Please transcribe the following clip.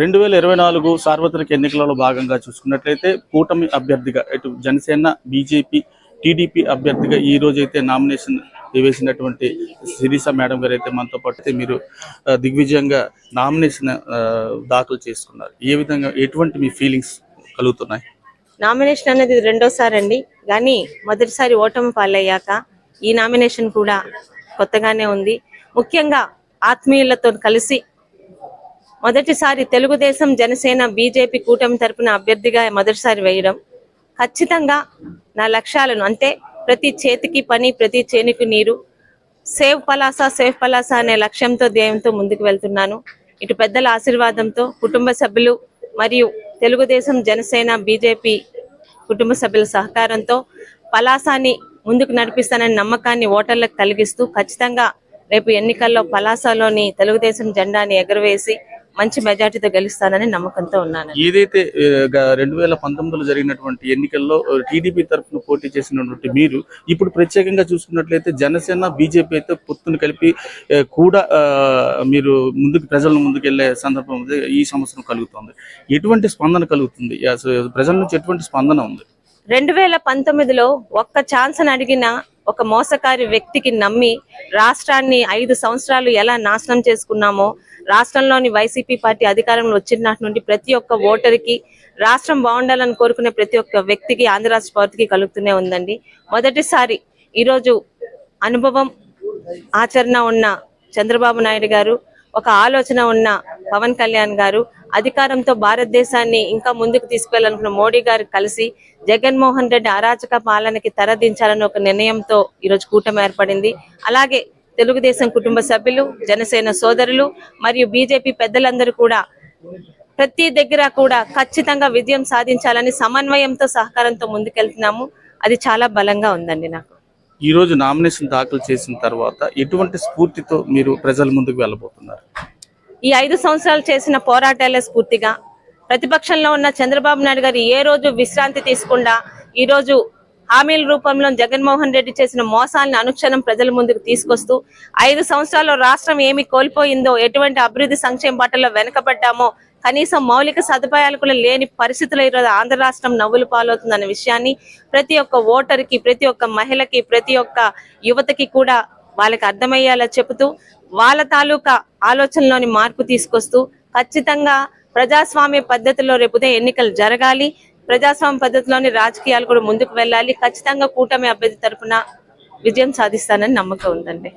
రెండు వేల ఇరవై నాలుగు సార్వత్రిక ఎన్నికలలో భాగంగా చూసుకున్నట్లయితే కూటమి అభ్యర్థిగా ఇటు జనసేన బీజేపీ టీడీపీ అభ్యర్థిగా ఈ రోజు అయితే నామినేషన్ వేసినటువంటి శిరీష మేడం గారు అయితే మనతో పాటు అయితే మీరు దిగ్విజయంగా నామినేషన్ దాఖలు చేసుకున్నారు. ఏ విధంగా ఎటువంటి మీ ఫీలింగ్స్ కలుగుతున్నాయి? నామినేషన్ అనేది రెండోసారి అండి. కానీ మొదటిసారి ఓటమి పాలయ్యాక ఈ నామినేషన్ కూడా కొత్తగానే ఉంది. ముఖ్యంగా ఆత్మీయులతో కలిసి మొదటిసారి తెలుగుదేశం జనసేన బీజేపీ కూటమి తరపున అభ్యర్థిగా మొదటిసారి వేయడం. ఖచ్చితంగా నా లక్ష్యాలను అంటే ప్రతి చేతికి పని ప్రతి చేనికి నీరు సేవ్ పలాస సేవ్ పలాస అనే లక్ష్యంతో ధ్యేయంతో ముందుకు వెళ్తున్నాను. ఇటు పెద్దల ఆశీర్వాదంతో కుటుంబ సభ్యులు మరియు తెలుగుదేశం జనసేన బీజేపీ కుటుంబ సభ్యుల సహకారంతో పలాసాని ముందుకు నడిపిస్తానని నమ్మకాన్ని ఓటర్లకు కలిగిస్తూ ఖచ్చితంగా రేపు ఎన్నికల్లో పలాసలోని తెలుగుదేశం జెండాని ఎగరవేసి మంచి మెజార్టీతో గెలుస్తానని నమ్మకంతో ఉన్నాను ఏదైతే రెండు వేల పంతొమ్మిదిలో జరిగినటువంటి ఎన్నికల్లో టీడీపీ తరఫున పోటీ చేసినటువంటి మీరు ఇప్పుడు ప్రత్యేకంగా చూసుకున్నట్లయితే జనసేన బీజేపీ అయితే పొత్తును కలిపి కూడా మీరు ముందుకు ప్రజల ముందుకు వెళ్ళే సందర్భం ఈ సంవత్సరం కలుగుతుంది. ఎటువంటి స్పందన కలుగుతుంది? ప్రజల నుంచి ఎటువంటి స్పందన ఉంది? రెండు వేల పంతొమ్మిదిలో ఒక్క ఛాన్స్ అని అడిగిన ఒక మోసకారి వ్యక్తికి నమ్మి రాష్ట్రాన్ని ఐదు సంవత్సరాలు ఎలా నాశనం చేసుకున్నామో రాష్ట్రంలోని వైసీపీ పార్టీ అధికారంలో వచ్చిన నుండి ప్రతి ఒక్క ఓటరికి రాష్ట్రం బాగుండాలని కోరుకునే ప్రతి ఒక్క వ్యక్తికి ఆంధ్ర రాష్ట్ర పౌరుడికి కలుగుతూనే ఉందండి. మొదటిసారి ఈరోజు అనుభవం ఆచరణ ఉన్న చంద్రబాబు నాయుడు గారు ఒక ఆలోచన ఉన్న పవన్ కళ్యాణ్ గారు అధికారంతో భారతదేశాన్ని ఇంకా ముందుకు తీసుకెళ్ళాలనుకున్న మోడీ గారు కలిసి జగన్మోహన్ రెడ్డి అరాచక పాలనకి తెరదించాలని ఒక నిర్ణయంతో ఈరోజు కూటమి ఏర్పడింది. అలాగే తెలుగుదేశం కుటుంబ సభ్యులు జనసేన సోదరులు మరియు బీజేపీ పెద్దలందరూ కూడా ప్రతి దగ్గర కూడా ఖచ్చితంగా విజయం సాధించాలని సమన్వయంతో సహకారంతో ముందుకెళ్తున్నాము. అది చాలా బలంగా ఉందండి నాకు. ఈ రోజు నామినేషన్ దాఖలు చేసిన తర్వాత ఎటువంటి స్ఫూర్తితో మీరు ప్రజల ముందుకు వెళ్ళబోతున్నారు? ఈ ఐదు సంవత్సరాలు చేసిన పోరాటాలే స్ఫూర్తిగా. ప్రతిపక్షంలో ఉన్న చంద్రబాబు నాయుడు గారు ఏ రోజు విశ్రాంతి తీసుకుండా ఈ రోజు హామీల రూపంలో జగన్మోహన్ రెడ్డి చేసిన మోసాలను అనుక్షణం ప్రజల ముందుకు తీసుకొస్తూ ఐదు సంవత్సరాల్లో రాష్ట్రం ఏమి కోల్పోయిందో ఎటువంటి అభివృద్ధి సంక్షేమ బాటలో వెనకబడ్డామో కనీసం మౌలిక సదుపాయాలు కూడా లేని పరిస్థితుల ఈరోజు ఆంధ్ర రాష్ట్రం నవ్వులు పాలవుతుందన్న విషయాన్ని ప్రతి ఒక్క ఓటర్కి ప్రతి ఒక్క మహిళకి ప్రతి ఒక్క యువతకి కూడా వాళ్ళకి అర్థమయ్యేలా చెబుతూ వాళ్ళ తాలూకా ఆలోచనలోని మార్పు తీసుకొస్తూ ఖచ్చితంగా ప్రజాస్వామ్య పద్ధతిలో రేపుదే ఎన్నికలు జరగాలి. ప్రజాస్వామ్య పద్ధతిలోని రాజకీయాలు కూడా ముందుకు వెళ్ళాలి. ఖచ్చితంగా కూటమి అభ్యర్థి తరపున విజయం సాధిస్తానని నమ్మకం ఉందండి.